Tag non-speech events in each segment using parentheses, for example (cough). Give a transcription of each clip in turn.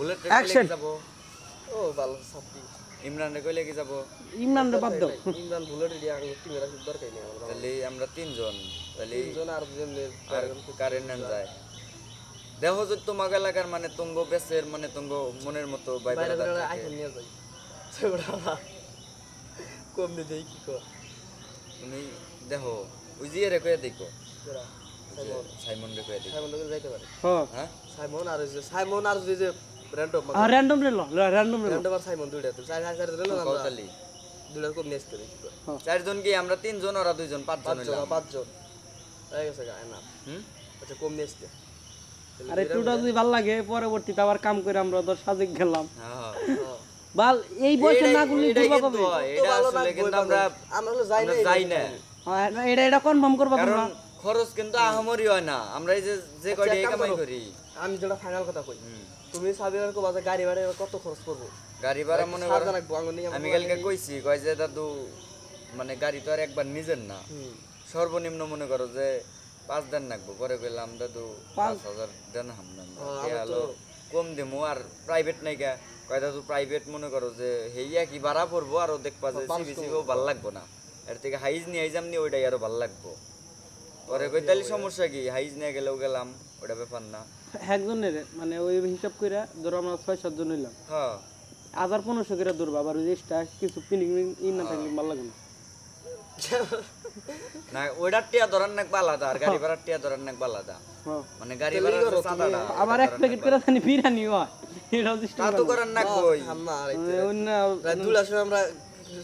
Bullet. যাব? ও ভালো সাপ্পি ইমরান রে কইলে কি যাব? ইমরান রে বাদ দাও। (laughs) ইমরান বুলেট টিমের আসলে দরকার নেই আমার তাহলে আমরা তিনজন। তাহলে তিনজন আর দুজন আর কারেন্ট নেন যায়। দেখো যে তোমাকে এলাকার মানে তুঙ্গ বেসের মানে তুঙ্গ মনের মতো বাইরে আইফোন নিয়ে যাই। কম দিয়ে দেই কি কর। তুমি দেখো ওই যে রে কয়ে দেখো। সাইমন। রে কয়ে দেখো। সাইমন লোকে যাইতে পারে। হ্যাঁ। হ্যাঁ? সাইমন আর সাইমন আর যে র্যান্ডম রে লো র্যান্ডম রে র্যান্ডম আর সাইমন দুইটা তো চার হাজার দিলে না আমরা দুইটা কম নিয়ে আসতে চারজন কি আমরা তিনজন ওরা দুইজন পাঁচজন পাঁচজন হইলাম পাঁচজন হয়ে গেছে গায়ে না হুম আচ্ছা কম নিয়ে আরে টুটা যদি ভালো লাগে পরবর্তীতে আবার কাম করে আমরা তো সাজে গেলাম বাল এই বয়সে না করলে এটাই কিন্তু এটা আসলে কিন্তু আমরা আমরা যাই না যাই না হ্যাঁ, এটা এটা কনফার্ম করবা তোমরা খরচ কিন্তু আহামরি হয় না। আমরা এই যে যে কয়টা কাম কামাই করি। আমি যেটা ফাইনাল কথা কই। তুমি সাবিরের কো বাজার গাড়ি ভাড়া কত খরচ করব? গাড়ি ভাড়া মনে করো আমি কালকে কইছি কয় যে দাদু মানে গাড়ি তো আর একবার নিজের না। সর্বনিম্ন মনে করো যে পাঁচ দিন লাগবো। পরে কইলাম দাদু পাঁচ হাজার দেন হামদান হলো কম দিমু আর প্রাইভেট নাই কা। কয় দাদু প্রাইভেট মনে করো যে হেইয়া কি ভাড়া পড়ব আর দেখবা যে সিবি সিবিও ভালো লাগবো না। এর থেকে হাইজ নিয়ে আইজাম নি ওইটাই আরও ভালো লাগবো। পরে কই তাহলে সমস্যা কি? হাইজ নিয়ে গেলেও গেলাম ওটা ব্যাপার না। একজনের মানে ওই হিসাব করে ধরো আমরা ছয় সাতজন হইলাম। হ্যাঁ। হাজার পনেরোশো করে ধরবো আবার ওই যে কিছু পিনিক ই না থাকলে ভালো লাগবে না। (laughs) না ওইটার টিয়া ধরার নাক আলাদা আর গাড়ি ভাড়ার টিয়া ধরার নাক আলাদা হ্যাঁ। মানে গাড়ি ভাড়ার যে চাঁদাটা আবার এক প্যাকেট করে জানি বিরিয়ানি হয় এটাও সিস্টেম তা তো করার নাক কই আর অন্য দুলার সময় আমরা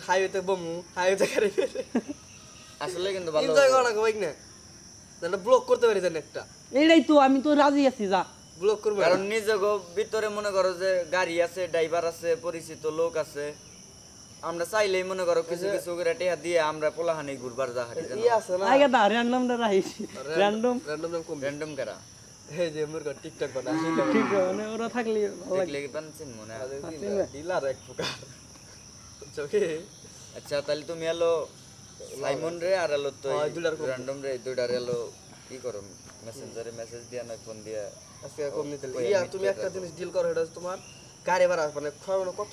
হাইওয়েতে বমু হাইওয়েতে গাড়ি আসলে কিন্তু ভালো এনজয় করা না তাহলে ব্লক করতে পারি জানি একটা। এইটাই তো আমি তো রাজি আছি যা। ব্লক করব কারণ নিজেকে ভিতরে মনে করো যে গাড়ি আছে ড্রাইভার আছে পরিচিত লোক আছে আমরা চাইলেই মনে করো কিছু কিছু করে টেহা দিয়ে আমরা পোলাহানি ঘুরবার যা হাঁটি ইয়ে আছে না? আগে দা র্যান্ডম টা রাখিস র্যান্ডম র্যান্ডম নাম কম র্যান্ডম করা? এই যে মুরগা টিকটক বানা (laughs) ঠিক আছে, মানে ওরা থাকলে ভালো লাগে। দেখলে কি পানছেন মনে হয়? ডিলার এক প্রকার। (laughs) চোখে আচ্ছা তাহলে তুমি এলো সাইমন রে আর এলো তো র্যান্ডম রে দুইটার এলো কি করো মেসেঞ্জারে মেসেজ দিয়া না ফোন দিয়া আজকে কম নিতে ইয়া তুমি একটা জিনিস ডিল করো এটা তোমার গাড়ি ভাড়া মানে কত